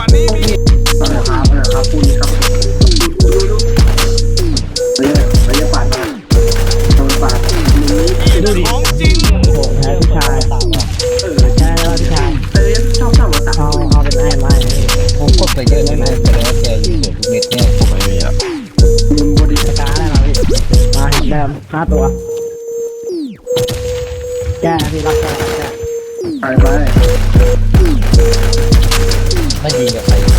ว่านี้มีครับครับพูดครับดูดิของจริงโอ้แพ้พี่ชายเออใช่แล้วชายเออชอบชอบหัวตัดเขาเขาเป็นไอไม้ผมกดไปเยอะเลยนะแต่แล้วแกยิงหมดทุเม็ดเนี่ยผมไม่มีอะยิริสตาร์ได้พี่มาเดิมห้าตัวแกพี่รักแกไปไป ไม่ดีงกับใคร